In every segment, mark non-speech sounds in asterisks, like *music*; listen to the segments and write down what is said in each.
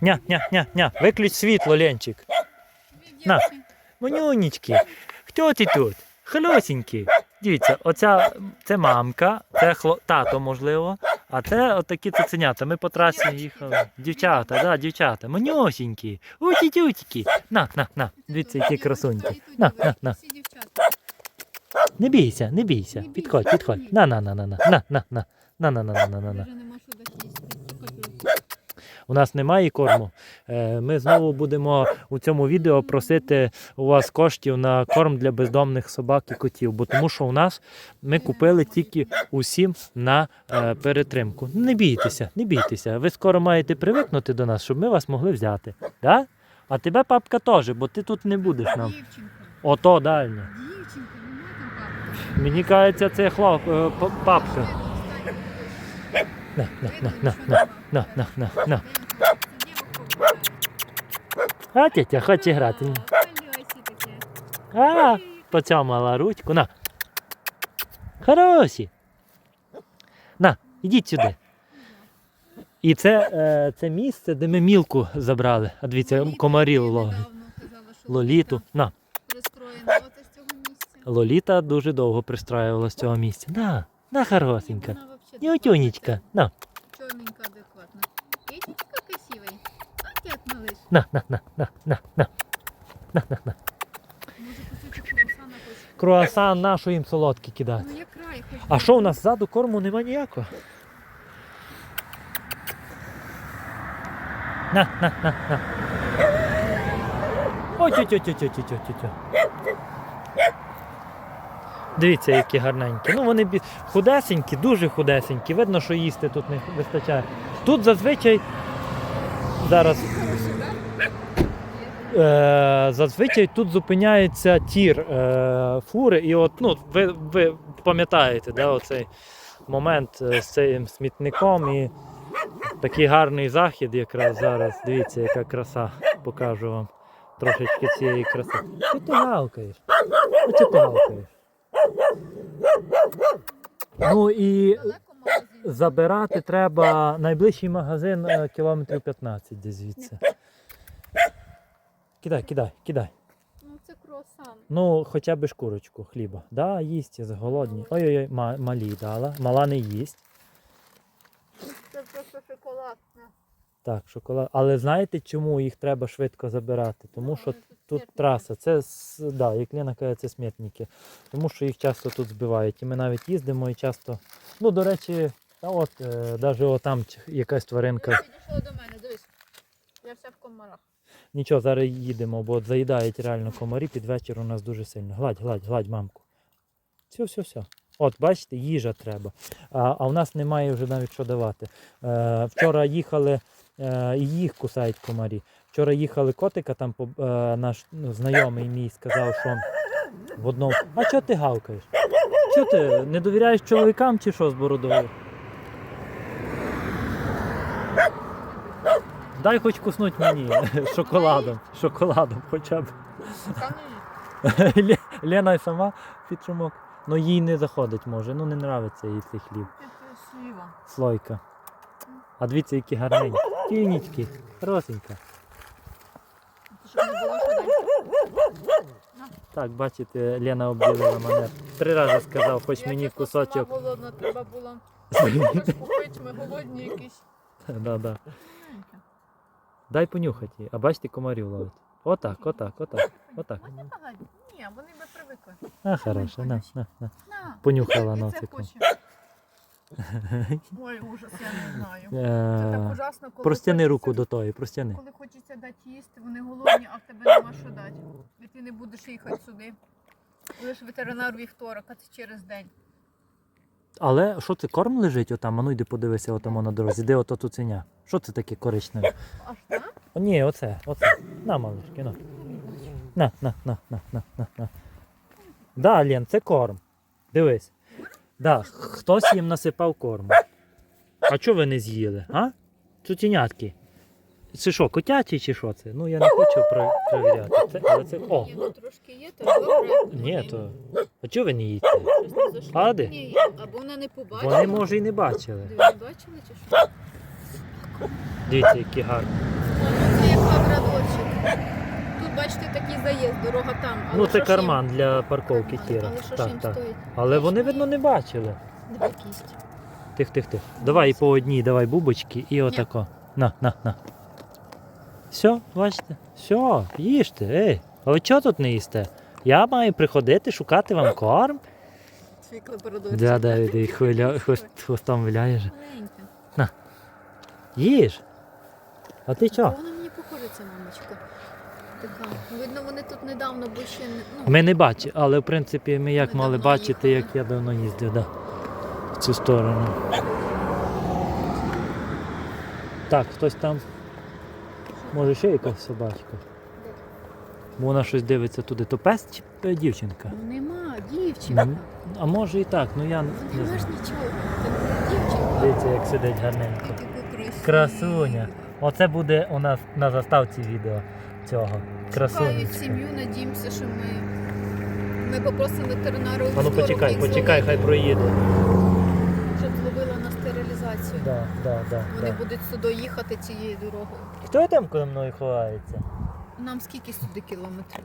Ня, ня, ня, ня. Виключ світло, Ленчик. На. Манюнічки. Хто ти тут? Холосенький. Дивіться, оця це мамка, це хло... тато, можливо, а це отакі цуценята. Ми по трасі їхали. Дівчата, да, дівчата. Манюсінькі. Уті тютіки. На, на, на. Дивіться, які красуньки. На, на, на. Не бійся, не бійся. Підходь, підходь. На, на, на, на, на, на, на, на. На, на, на, на, на, на, У нас немає корму. Е, Ми знову будемо у цьому відео просити у вас коштів на корм для бездомних собак і котів, бо тому що у нас ми купили тільки усім на е, перетримку. Не бійтеся, не бійтеся. Ви скоро маєте привикнути до нас, щоб ми вас могли взяти. Да? А тебе папка теж, бо ти тут не будеш нам. Ото дальня. Папки. Мені кажеться, це хлоп, е, папка. На, на, на, на, на, на, на, на, на. А тетя хоче грати. А, поцьомала ручку. На. Хороші. На, ідіть сюди. І це, е, це місце, де ми мілку забрали. А дивіться, комарів ловить. Лоліту. На. Лоліта дуже довго пристраювала з цього місця. На, на хорошенька. Вообще На, На, на, на, на, на, на. На, на, на. Круасан на, їм солодкий кидати. А що у нас ззаду корму нема ніякого? На, на, на, на. Ой, тю тю тю тю тю тю тю Дивіться, які гарненькі. Ну вони худесенькі, дуже худесенькі. Видно, що їсти тут не вистачає. Тут зазвичай зараз зазвичай тут зупиняється тір е, фури, і от ну, ви, ви пам'ятаєте, да, оцей момент е, з цим смітником і такий гарний захід якраз зараз. Дивіться, яка краса, покажу вам трошечки цієї краси. Що ти гавкаєш? Ну, що ти гавкаєш? Ну і забирати треба найближчий магазин е, кілометрів 15 десь звідси. Кидай, кидай, кидай. Ну це круасан. Ну, хоча б шкурочку хліба. Да, їсть, голодні. Ой-ой-ой, малі дала. Мала не їсть. Це просто шоколадне. Так, шоколад. Але знаєте, чому їх треба швидко забирати? Тому що тут траса. Це да, як Лена каже, це смітники. Тому що їх часто тут збивають. І ми навіть їздимо і часто. Ну, до речі, та от, е, навіть отам ч- якась тваринка. Підійшла до мене, дивись. Я вся в комарах. Нічого, зараз їдемо, бо заїдають реально комарі під вечір у нас дуже сильно. Гладь, гладь, гладь, мамку. Все, все, все. От, бачите, їжа треба. А, а в нас немає вже навіть що давати. Е, вчора їхали, е, їх кусають комарі. Вчора їхали котика, там е, наш ну, знайомий мій сказав, що в одному. А чого ти гавкаєш? Чого ти не довіряєш чоловікам чи що з бородою? Дай хоч куснуть мені *laughs* шоколадом. Шоколадом хоча б. Лє- Лена й сама під шумок. Ну їй не заходить може, ну не нравиться їй цей хліб. Красиво. Слойка. А дивіться, які гарненькі. Тінічки, росенька. Щоб не було що далі. Так, бачите, Лена обділила мене. Три рази сказав, хоч Я мені чесно, кусочок. сама голодна, треба було щось купити, ми голодні якісь. Да, да. Дай понюхати її. А бачите, комарів ловить. Отак, отак, отак, отак. Вони багаті. Ні, вони би привикли. А, хорошо, на, на, на. На. Понюхала І це носиком. хоче. *laughs* Ой, ужас, я не знаю. Це так Е, ужасно, коли Простяни хочеться- руку до тої, простяни. Коли хочеться дати їсти, вони голодні, а в тебе нема що дати. І ти не будеш їхати сюди. Будеш ветеринар вівторок, а це через день. Але що це корм лежить отам? А ну йди подивися отам на дорозі. Де ото цуценя? Що це таке коричневе? Аж там? О, ні, оце, оце. На, малишки, на. На, на, на, на, на, на, на. Да, Лен, це корм. Дивись. Да, хтось їм насипав корму. А чого ви не з'їли? А? Цуценятки. Це що, котячі чи що це? Ну я не хочу перевіряти. Це, але це. О! Ні, ну трошки є, то добре. Ні, то. А чого ви не їдете? Де? Ні, або вона не побачила. Вони може і не бачили. Диви, не бачили чи що? Дивіться, які гарні. Як лабрадорчик. Тут, бачите, такий заїзд, дорога там. Але Ну це що ж їм- карман для парковки Карман. Кіра. Але що ж їм стоїть? Але вони, видно, не бачили. Диви кість. Тих, тих, тих. Давай по одній, давай бубочки і отако. На, на, на. Все, бачите? Все, їжте, ей. А ви чого тут не їсте? Я маю приходити, шукати вам корм. Свій лабрадорчик. Да, да, і хвиля, хвост, хвостом виляєш. Маленька. Їж. А ти чого? Мені мамочка. Така. Ну, Видно, вони тут недавно, бо ще не. Ну, Ми не бачимо, але в принципі ми як Ми мали давно бачити, їхали. як я давно їздив, да. В цю сторону. Так, хтось там. Може ще якась собачка. Бо вона щось дивиться туди. То пес чи е, дівчинка? ну, нема, дівчинка. Ну, А може і так, ну я не Нема знаю. ж нічого. Це дівчинка. Дивіться, як сидить гарненько. Красуня. Оце буде у нас на заставці відео цього. Шукають сім'ю, надіємося, що ми. Ми попросимо ветеринару. А ну почекай, почекай, хай проїде. Щоб зловила на стерилізацію. Да, да, да, Вони да. будуть сюди їхати цією дорогою. Хто там коло мною ховається? Нам скільки сюди кілометрів?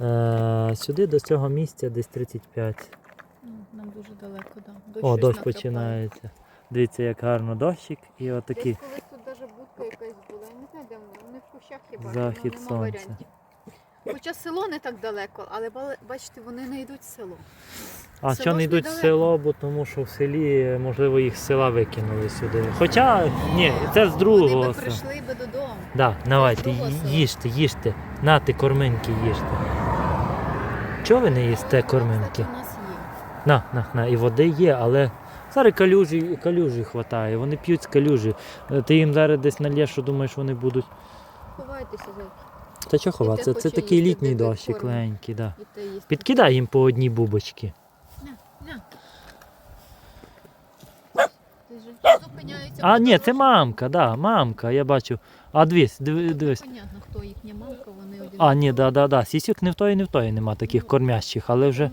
Е, сюди до цього місця десь 35. Ну, Нам дуже далеко, да. О, щось дощ починається. Дивіться, як гарно дощик і отакий. Десь колись навіть будка якась була. Я не знаю, де вона. Не в кущах хіба. Захід нема сонця. варіантів. Хоча село не так далеко, але бачите, вони не йдуть в село. А Село що не ж йдуть в недалеко. село, бо тому що в селі, можливо, їх з села викинули сюди. Хоча, ні, це з Вони другого би села. прийшли би додому. Да, давайте, другого ї- села. їжте, їжте. Нати корминки їжте. Чого ви не їсте корминки? Кстати, у нас є. На, на, на, і води є, але зараз калюжі, калюжі хватає, вони п'ють з калюжі. Е, Ти їм зараз десь нальєш, що думаєш, вони будуть. Ховайтеся, зайки. Та чого ховатися? Це такий літній дощик корм. легенький, да. Підкидай їм по одній зупиняються. А, ні, це мамка, да, мамка, я бачу. А дивись, дивись. Понятно, хто їхня мамка. А, ні, да, да, да. Сісік не в тої, не в тої нема таких кормящих, але вже.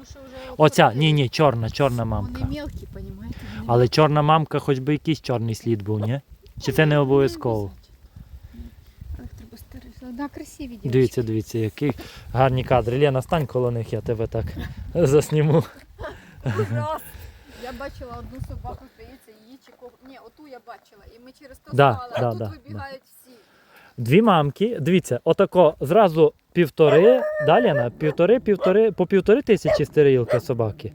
Оця, ні, ні, чорна, чорна мамка. Вони мелкі, понімаєте? Але чорна мамка, хоч би якийсь чорний слід був, ні? Чи це не обов'язково? Їх треба стерилізувати. Да, красиві дівчатки. Дивіться, дивіться, які гарні кадри. Лена, стань коло них, я тебе так *laughs* засніму. Ужас. Я бачила одну собаку, здається, її чи кого. Ні, оту я бачила. І ми через то Да, спали, да, а тут да, вибігають всі. Дві мамки, дивіться, отако зразу півтори, да, Лена? Півтори, півтори, по півтори тисячі стерилка собаки.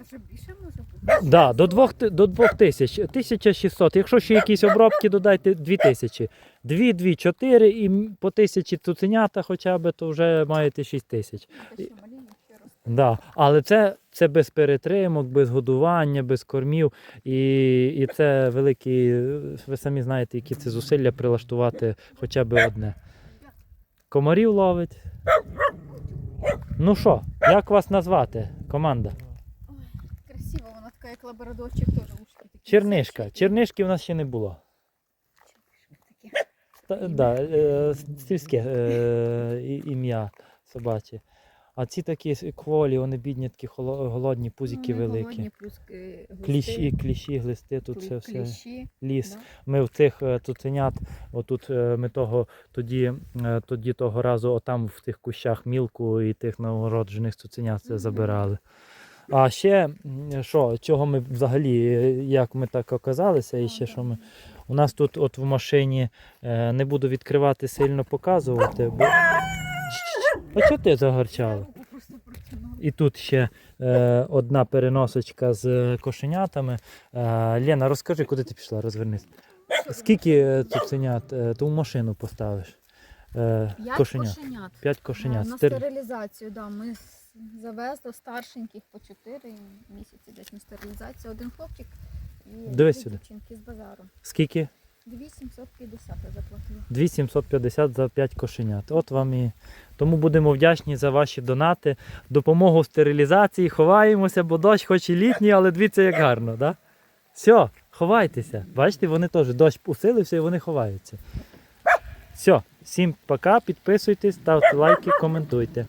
А що більше може бути? Да, до двох, до двох тисяч, 1600. Якщо ще якісь обробки додайте, дві тисячі. Дві, дві, чотири і по тисячі цуценята хоча б, то вже маєте шість тисяч. Да. Але це, це без перетримок, без годування, без кормів. І, і це великі, ви самі знаєте, які це зусилля прилаштувати хоча б одне. Комарів ловить. Ну що, як вас назвати, команда? Ой, красиво, вона така, як лабрадорчик, теж ушки такі. Чернишка. Чернишки в нас ще не було. Та, да, е, сільське е, ім'я собаче. А ці такі кволі, вони бідні, такі голодні, пузики Ну, вони великі. голодні, глисти, Кліщі, кліщі, глисти, тут клі- це все. кліщі, Ліс. да. Ми в цих е, цуценят, отут е, ми того тоді, е, тоді того разу, отам в тих кущах мілку і тих новороджених цуценят це забирали. А ще що, чого ми взагалі, як ми так оказалися, і ще що ми. У нас тут, от в машині, не буду відкривати сильно показувати, бо. А чого ти загарчала? Протягнула. І тут ще е, одна переносочка з кошенятами. Е, Лена, розкажи, куди ти пішла, розвернись. Скільки е, цуценят е, ту машину поставиш? Е, П'ять кошенят. кошенят. П'ять кошенят. На Стер- стерилізацію, да. Ми с- завезли старшеньких по 4 місяці десь на стерилізацію. Один хлопчик і Дивись дві сюди. дівчинки з базару. Скільки? 2750 я заплатила. 2750 за 5 кошенят. От вам і. Тому будемо вдячні за ваші донати, допомогу в стерилізації. Ховаємося, бо дощ хоч і літній, але дивіться, як гарно, да? Все, ховайтеся. Бачите, вони теж дощ усилився і вони ховаються. Все, всім пока, підписуйтесь, ставте лайки, коментуйте.